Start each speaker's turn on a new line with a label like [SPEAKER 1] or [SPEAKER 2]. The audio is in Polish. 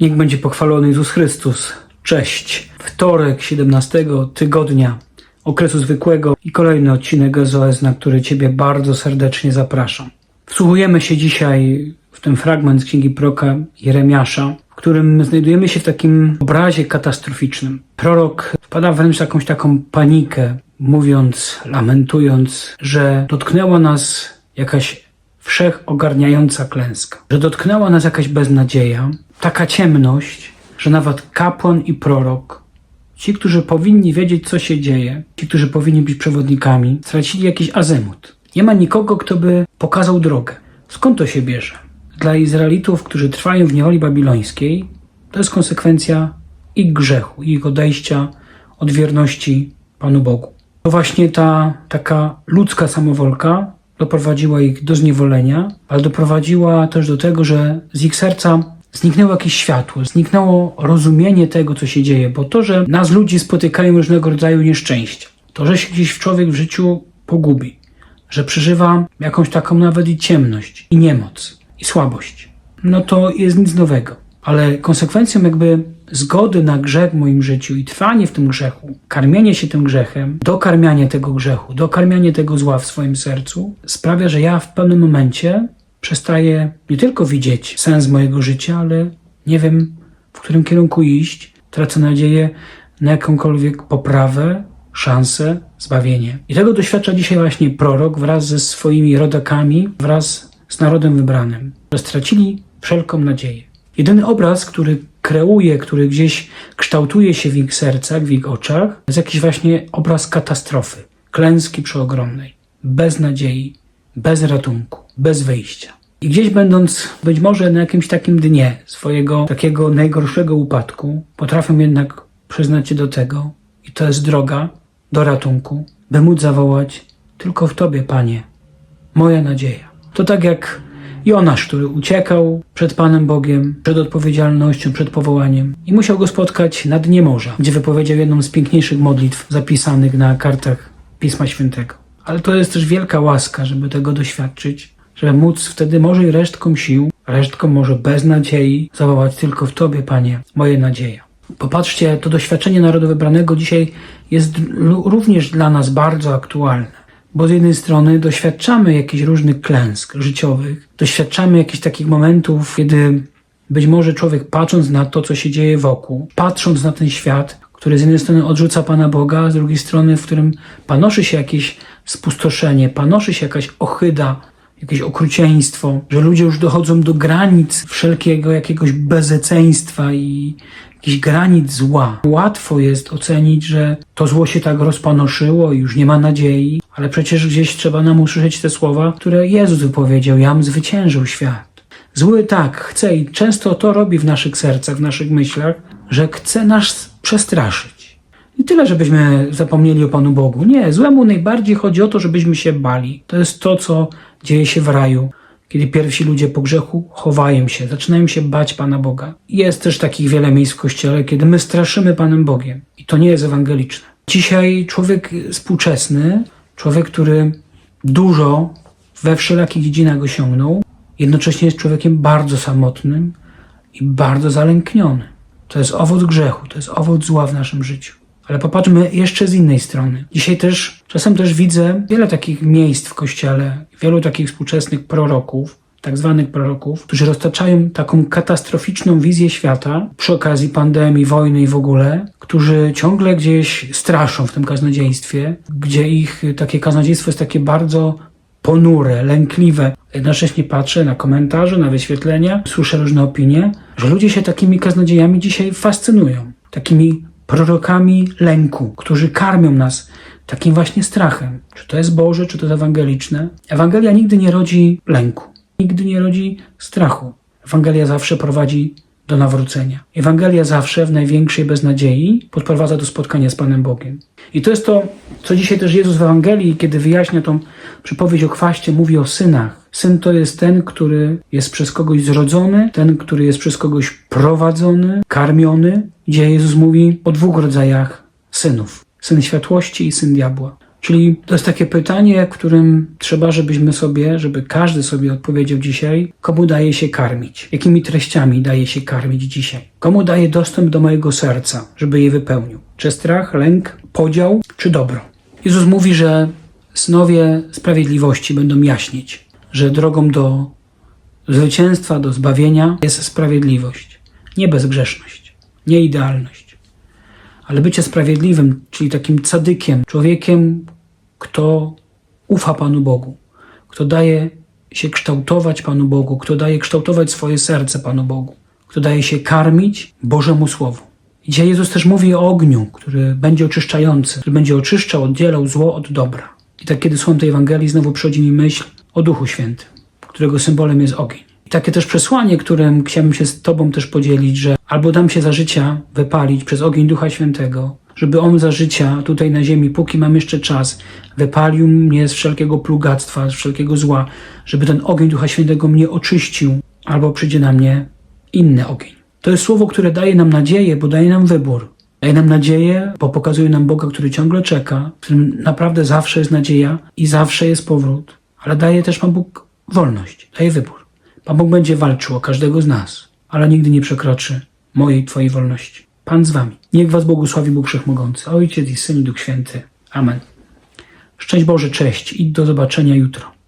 [SPEAKER 1] Niech będzie pochwalony Jezus Chrystus. Cześć. Wtorek 17 tygodnia okresu zwykłego i kolejny odcinek SOS, na który Ciebie bardzo serdecznie zapraszam. Wsłuchujemy się dzisiaj w ten fragment z księgi proka Jeremiasza, w którym znajdujemy się w takim obrazie katastroficznym. Prorok wpada wręcz w jakąś taką panikę, mówiąc, lamentując, że dotknęła nas jakaś wszechogarniająca klęska, że dotknęła nas jakaś beznadzieja, taka ciemność, że nawet kapłan i prorok, ci, którzy powinni wiedzieć, co się dzieje, ci, którzy powinni być przewodnikami, stracili jakiś azymut. Nie ma nikogo, kto by pokazał drogę. Skąd to się bierze? Dla Izraelitów, którzy trwają w niewoli babilońskiej, to jest konsekwencja ich grzechu, ich odejścia od wierności Panu Bogu. To właśnie ta taka ludzka samowolka doprowadziła ich do zniewolenia, ale doprowadziła też do tego, że z ich serca zniknęło jakieś światło, zniknęło rozumienie tego, co się dzieje, bo to, że nas ludzi spotykają różnego rodzaju nieszczęścia, to, że się gdzieś człowiek w życiu pogubi, że przeżywa jakąś taką nawet i ciemność, i niemoc, i słabość, no to jest nic nowego. Ale konsekwencją jakby zgody na grzech w moim życiu i trwanie w tym grzechu, karmienie się tym grzechem, dokarmianie tego grzechu, dokarmianie tego zła w swoim sercu, sprawia, że ja w pewnym momencie przestaję nie tylko widzieć sens mojego życia, ale nie wiem, w którym kierunku iść, tracę nadzieję na jakąkolwiek poprawę, szansę, zbawienie. I tego doświadcza dzisiaj właśnie prorok wraz ze swoimi rodakami, wraz z narodem wybranym, że stracili wszelką nadzieję. Jedyny obraz, który kreuje, który gdzieś kształtuje się w ich sercach, w ich oczach, jest jakiś właśnie obraz katastrofy, klęski przeogromnej, bez nadziei, bez ratunku, bez wyjścia. I gdzieś będąc być może na jakimś takim dnie swojego takiego najgorszego upadku, potrafią jednak przyznać się do tego, i to jest droga do ratunku, by móc zawołać tylko w Tobie, Panie, moja nadzieja. To tak jak Jonasz, który uciekał przed Panem Bogiem, przed odpowiedzialnością, przed powołaniem i musiał go spotkać na dnie morza, gdzie wypowiedział jedną z piękniejszych modlitw zapisanych na kartach Pisma Świętego. Ale to jest też wielka łaska, żeby tego doświadczyć, żeby móc wtedy może i resztką sił, resztką może bez nadziei, zawołać tylko w Tobie, Panie, moje nadzieja. Popatrzcie, to doświadczenie narodu wybranego dzisiaj jest również dla nas bardzo aktualne. Bo z jednej strony doświadczamy jakichś różnych klęsk życiowych, doświadczamy jakichś takich momentów, kiedy być może człowiek patrząc na to, co się dzieje wokół, patrząc na ten świat, który z jednej strony odrzuca Pana Boga, z drugiej strony, w którym panoszy się jakieś spustoszenie, panoszy się jakaś ochyda, jakieś okrucieństwo, że ludzie już dochodzą do granic wszelkiego jakiegoś bezeceństwa i jakichś granic zła. Łatwo jest ocenić, że to zło się tak rozpanoszyło i już nie ma nadziei, ale przecież gdzieś trzeba nam usłyszeć te słowa, które Jezus wypowiedział: Jam zwyciężył świat. Zły tak chce i często to robi w naszych sercach, w naszych myślach, że chce nas przestraszyć. Nie tyle, żebyśmy zapomnieli o Panu Bogu. Nie, złemu najbardziej chodzi o to, żebyśmy się bali. To jest to, co dzieje się w raju, kiedy pierwsi ludzie po grzechu chowają się, zaczynają się bać Pana Boga. Jest też takich wiele miejsc w Kościele, kiedy my straszymy Panem Bogiem. I to nie jest ewangeliczne. Dzisiaj człowiek współczesny, człowiek, który dużo we wszelakich dziedzinach osiągnął, jednocześnie jest człowiekiem bardzo samotnym i bardzo zalęknionym. To jest owoc grzechu, to jest owoc zła w naszym życiu. Ale popatrzmy jeszcze z innej strony. Dzisiaj też, czasem też widzę wiele takich miejsc w kościele, wielu takich współczesnych proroków, tak zwanych proroków, którzy roztaczają taką katastroficzną wizję świata przy okazji pandemii, wojny i w ogóle, którzy ciągle gdzieś straszą w tym kaznodzieństwie, gdzie ich takie kaznodziejstwo jest takie bardzo ponure, lękliwe. Jednocześnie patrzę na komentarze, na wyświetlenia, słyszę różne opinie, że ludzie się takimi kaznodziejami dzisiaj fascynują. Takimi prorokami lęku, którzy karmią nas takim właśnie strachem. Czy to jest Boże, czy to jest ewangeliczne? Ewangelia nigdy nie rodzi lęku, nigdy nie rodzi strachu. Ewangelia zawsze prowadzi do nawrócenia. Ewangelia zawsze w największej beznadziei podprowadza do spotkania z Panem Bogiem. I to jest to, co dzisiaj też Jezus w Ewangelii, kiedy wyjaśnia tą przypowieść o chwaście, mówi o synach. Syn to jest ten, który jest przez kogoś zrodzony, ten, który jest przez kogoś prowadzony, karmiony, gdzie Jezus mówi o dwóch rodzajach synów. Syn światłości i syn diabła. Czyli to jest takie pytanie, którym trzeba, żebyśmy sobie, żeby każdy sobie odpowiedział dzisiaj, komu daje się karmić, jakimi treściami daje się karmić dzisiaj, komu daje dostęp do mojego serca, żeby je wypełnił. Czy strach, lęk, podział, czy dobro? Jezus mówi, że synowie sprawiedliwości będą jaśnieć, że drogą do zwycięstwa, do zbawienia jest sprawiedliwość, nie bezgrzeszność, nie idealność ale bycie sprawiedliwym, czyli takim cadykiem, człowiekiem, kto ufa Panu Bogu, kto daje się kształtować Panu Bogu, kto daje kształtować swoje serce Panu Bogu, kto daje się karmić Bożemu Słowu. I dzisiaj Jezus też mówi o ogniu, który będzie oczyszczający, który będzie oczyszczał, oddzielał zło od dobra. I tak kiedy słucham tej Ewangelii, znowu przychodzi mi myśl o Duchu Świętym, którego symbolem jest ogień. Takie też przesłanie, którym chciałbym się z Tobą też podzielić, że albo dam się za życia wypalić przez ogień Ducha Świętego, żeby On za życia tutaj na ziemi, póki mam jeszcze czas, wypalił mnie z wszelkiego plugactwa, z wszelkiego zła, żeby ten ogień Ducha Świętego mnie oczyścił, albo przyjdzie na mnie inny ogień. To jest słowo, które daje nam nadzieję, bo daje nam wybór. Daje nam nadzieję, bo pokazuje nam Boga, który ciągle czeka, w którym naprawdę zawsze jest nadzieja i zawsze jest powrót. Ale daje też Pan Bóg wolność, daje wybór. Pan Bóg będzie walczył o każdego z nas, ale nigdy nie przekroczy mojej, Twojej wolności. Pan z Wami. Niech Was błogosławi Bóg Wszechmogący, Ojciec i Syn i Duch Święty. Amen. Szczęść Boże, cześć i do zobaczenia jutro.